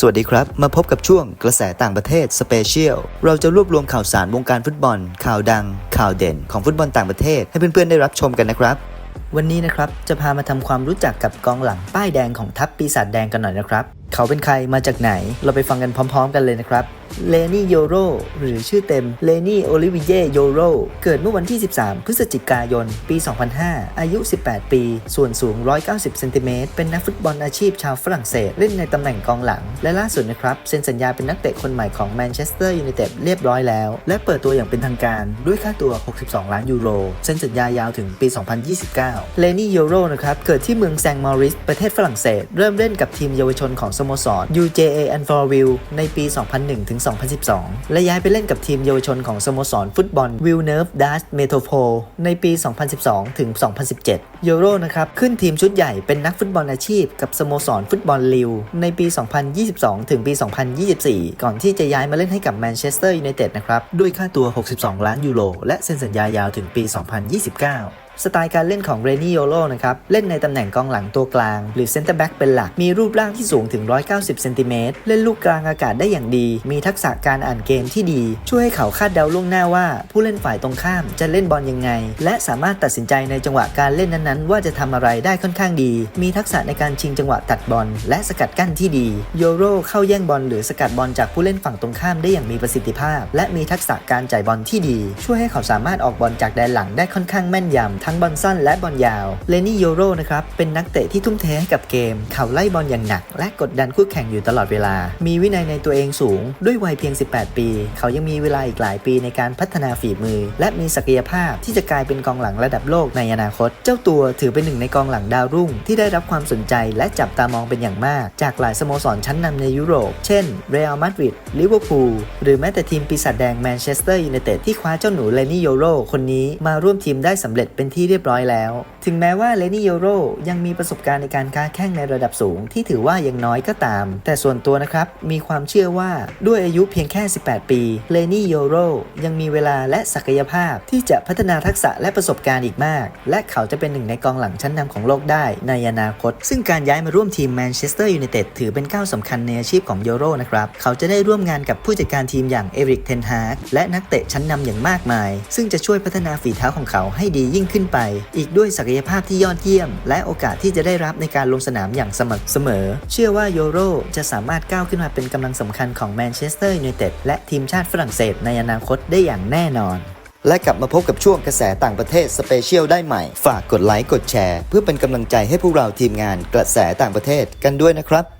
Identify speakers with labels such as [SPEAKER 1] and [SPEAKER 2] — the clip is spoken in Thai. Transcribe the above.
[SPEAKER 1] สวัสดีครับ มาพบกับช่วงกระแสต่างประเทศสเปเชียล เราจะรวบรวมข่าวสารวงการฟุตบอล ข่าวดัง ข่าวเด่นของฟุตบอลต่างประเทศ ให้เพื่อนๆได้รับชมกันนะครับ วันนี้นะครับจะพามาทำความรู้จักกับกองหลังป้ายแดงของทัพปีศาจแดงกันหน่อยนะครับ เขาเป็นใครมาจากไหน เราไปฟังกันพร้อม ๆ กันเลยนะครับ เลนี่โยโรหรือชื่อเต็มเลนี่โอลิวิเยโยโรเกิดเมื่อวันที่ 13 พฤศจิกายน ปี 2005 อายุ 18 ปี ส่วนสูง 190 เซนติเมตร เป็นนักฟุตบอลอาชีพชาวฝรั่งเศส เล่นในตำแหน่งกองหลัง และล่าสุดนะครับ เซ็นสัญญาเป็นนักเตะคนใหม่ของแมนเชสเตอร์ยูไนเต็ดเรียบร้อยแล้ว และเปิดตัวอย่างเป็นทางการด้วยค่าตัว 62 ล้านยูโร เซ็นสัญญายาวถึงปี 2029 เลนี่โยโรนะครับเกิดที่เมืองแซงมอริส ประเทศฝรั่งเศส เริ่มเล่นกับทีมเยาวชนของสโมสร UJA a n f o r v i l l e ในปี 2001ถึง2012 และย้ายไปเล่นกับทีมเยาวชนของสโมสรฟุตบอล Villeneuve Dash Metropole ในปี 2012 ถึง 2017โยโรนะครับขึ้นทีมชุดใหญ่เป็นนักฟุตบอลอาชีพกับสโมสรฟุตบอลลิวในปี 2022 ถึงปี 2024 ก่อนที่จะย้ายมาเล่นให้กับแมนเชสเตอร์ยูไนเต็ดนะครับด้วยค่าตัว 62 ล้านยูโรและเซ็นสัญญายาวถึงปี 2029 สไตล์การเล่นของเรนี่โยโ o นะครับเล่นในตำแหน่งกองหลังตัวกลาง หรือเซนเตอร์แบ็กเป็นหลัก มีรูปร่างที่สูงถึง 190 เซนติเมตร เล่นลูกกลางอากาศได้อย่างดี มีทักษะการอ่านเกมที่ดี ช่วยให้เขาคาดเดาล่วงหน้าว่า ผู้เล่นฝ่ายตรงข้ามจะเล่นบอลยังไง และสามารถตัดสินใจในจังหวะการเล่นนั้นๆ ว่าจะทำอะไรได้ค่อนข้างดี มีทักษะในการชิงจังหวะตัดบอล และสกัดกั้นที่ดีโยโรเข้าแย่งบอลหรือสกัดบอลจากผู้เล่นฝั่งตรงข้ามได้อย่างมีประสิทธิภาพ และมีทักษะการจ่ายบอลที่ดี ช่วยให้เขาสามารถออกบอลจากแดนหลังได้ค่อนข้างแม่นยำทั้งบอลสั้นและบอลยาว เลนี่โยโรนะครับ เป็นนักเตะที่ทุ่มเทให้กับเกม เขาไล่บอลอย่างหนัก และกดดันคู่แข่งอยู่ตลอดเวลา มีวินัยในตัวเองสูง ด้วยวัยเพียง 18 ปี เขายังมีเวลาอีกหลายปีในการพัฒนาฝีมือ และมีศักยภาพที่จะกลายเป็นกองหลังระดับโลกในอนาคต เจ้าตัวถือเป็นหนึ่งในกองหลังดาวรุ่ง ที่ได้รับความสนใจและจับตามองเป็นอย่างมาก จากหลายสโมสรชั้นนำในยุโรป เช่น เรอัลมาดริด ลิเวอร์พูล หรือแม้แต่ทีมปีศาจแดงแมนเชสเตอร์ยูไนเต็ดที่คว้าเจ้าหนูเลนี่โยโรคนนี้มาร่วมทีมได้สำเร็จเป็นที่เรียบร้อยแล้ว ถึงแม้ว่าเลนี่โยโรยังมีประสบการณ์ในการค้าแข่งในระดับสูงที่ถือว่ายังน้อยก็ตาม แต่ส่วนตัวนะครับ มีความเชื่อว่าด้วยอายุเพียงแค่ 18 ปีเลนี่โยโรยังมีเวลาและศักยภาพที่จะพัฒนาทักษะและประสบการณ์อีกมาก และเขาจะเป็นหนึ่งในกองหลังชั้นนำของโลกได้ในอนาคต ซึ่งการย้ายมาร่วมทีมแมนเชสเตอร์ยูไนเต็ดถือเป็นก้าวสำคัญในอาชีพของโยโรนะครับเขาจะได้ร่วมงานกับผู้จัดการทีมอย่างเอริกเทนฮากและนักเตะชั้นนำอย่างมากมาย ซึ่งจะช่วยพัฒนาฝีเท้าของเขาให้ดียิ่งขึ้นนไป อีกด้วยศักยภาพที่ยอดเยี่ยม และโอกาสที่จะได้รับในการลงสนามอย่างสม่ำเสมอ เชื่อว่าโยโรจะสามารถก้าวขึ้นมาเป็นกำลังสำคัญของแมนเชสเตอร์ยูไนเต็ดและทีมชาติฝรั่งเศสในอนาคตได้อย่างแน่นอน และกลับมาพบกับช่วงกระแสต่างประเทศสเปเชียลได้ใหม่ ฝากกดไลค์กดแชร์ เพื่อเป็นกำลังใจให้พวกเราทีมงานกระแสต่างประเทศกันด้วยนะครับ